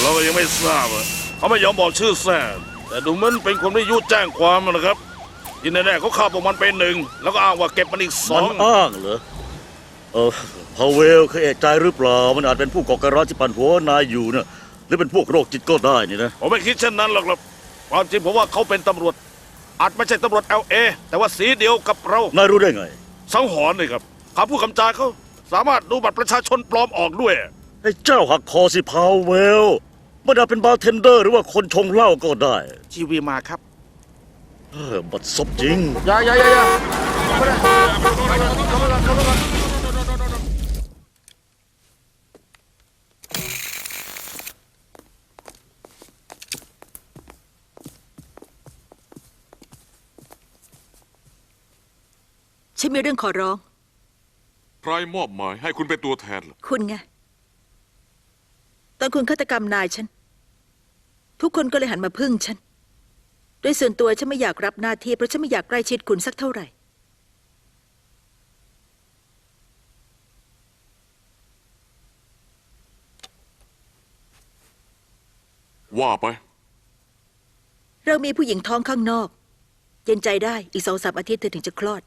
เราก็ยังไม่ทราบอะเขาไม่ยอมบอกชื่อแท้แต่ดูเหมันเป็นคนไม่ยุแจ้งความนะครับที่แน่ๆเขาฆ่าพวกมันไปหนึ่งแล้วก็อ้างว่าเก็บมันอีกสมัอนงอ้างเหรอ เออพาเวลเคยเอะใจหรือเปล่า มันอาจเป็นผู้ก่อการร้ายที่ปั่นหัวนายอยู่เนี่ยหรือเป็นพวกโรคจิตก็ได้นี่นะ ผมไม่คิดเช่นนั้นหรอกครับความจริงผมว่าเขาเป็นตำรวจ อาจไม่ใช่ตำรวจ LA แต่ว่าสีเดียวกับเรานายรู้ได้ไง สังหรณ์เลยครับคำพูดคำจาเขาสามารถดูบัตรประชาชนปลอมออกด้วย ไอ้เจ้าหักคอสิพาเวล มันอาจเป็นบาร์เทนเดอร์หรือว่าคนชงเหล้าก็ได้ทีวีมาครับ เออบัดซบจริง อย่าอย่าอย่าอย่าฉันมีเรื่องขอร้อง ใครมอบหมายให้คุณเป็นตัวแทนล่ะ คุณไง ตอนคุณฆาตกรรมนายฉัน ทุกคนก็เลยหันมาพึ่งฉัน โดยส่วนตัวฉันไม่อยากรับหน้าที่เพราะฉันไม่อยากใกล้ชิดคุณสักเท่าไหร่ ว่าไป เรามีผู้หญิงท้องข้างนอก เย็นใจได้อีกสองสามอาทิตย์เธอถึงจะคลอด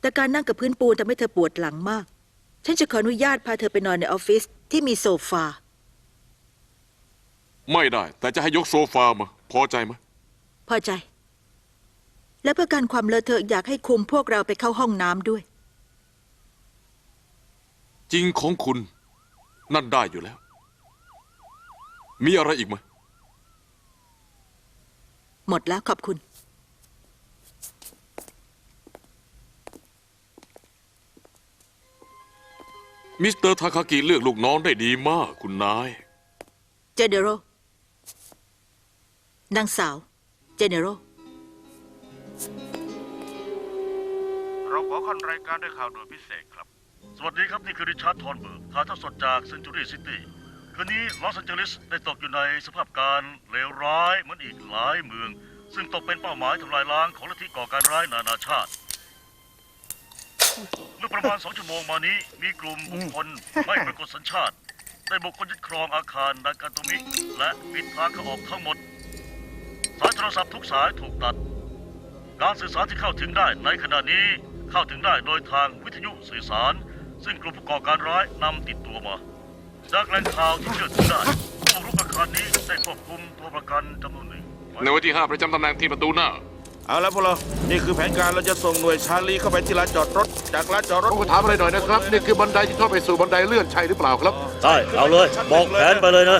แต่การนั่งกับพื้นปูนทำให้เธอปวดหลังมาก ฉันจะขออนุญาตพาเธอไปนอนในออฟฟิศที่มีโซฟา ไม่ได้ แต่จะให้ยกโซฟามา พอใจไหมพอใจ และเพื่อการความเลอะเทอะอยากให้คุมพวกเราไปเข้าห้องน้ำด้วย จริงของคุณ นั่นได้อยู่แล้ว มีอะไรอีกไหมหมดแล้วขอบคุณ มิสเตอร์ทาคากิเลือกลูกน้องได้ดีมากคุณนาย เจเนโร นางสาว เจเนโรเราขอขั้นรายการด้วยข่าวด่วนพิเศษครับ สวัสดีครับ นี่คือริชาร์ดทอนเบิร์กถ่ายทอดสดจากเซนจูรี่ซิตี้คืนนี้ลอสแอนเจลิสได้ตกอยู่ในสภาพการเลวร้ายเหมือนอีกหลายเมือง ซึ่งตกเป็นเป้าหมายทำลายล้างของลัทธิก่อการร้ายนานาชาติ เมื่อประมาณสองชั่วโมงมานี้ มีกลุ่มบุคคลไม่ปรากฏสัญชาติ ได้บุกคนยึดครองอาคารนากาโตมิ และปิดทางเข้าออกทั้งหมด สายโทรศัพท์ทุกสายถูกตัด การสื่อสารที่เข้าถึงได้ในขณะนี้เข้าถึงได้โดยทางวิทยุสื่อสาร ซึ่งกลุ่มผู้ก่อการร้ายนำติดตัวมา จากแหล่งข่าวที่เชื่อถือได้ผู้รุกอาคารนี้ได้ควบคุมตัวประกันจำนวนหนึ่งในวันที่ 5 ประจำตำแหน่งที่ประตูหน้า เอาละพวกเรา นี่คือแผนการเราจะส่งหน่วยชาลีเข้าไปที่ลานจอดรถ จากลานจอดรถผมขอถามอะไรหน่อยนะครับ นี่คือบันไดที่ทอดไปสู่บันไดเลื่อนใช่หรือเปล่าครับ ใช่ เอาเลย บอกแผนไปเลยนะ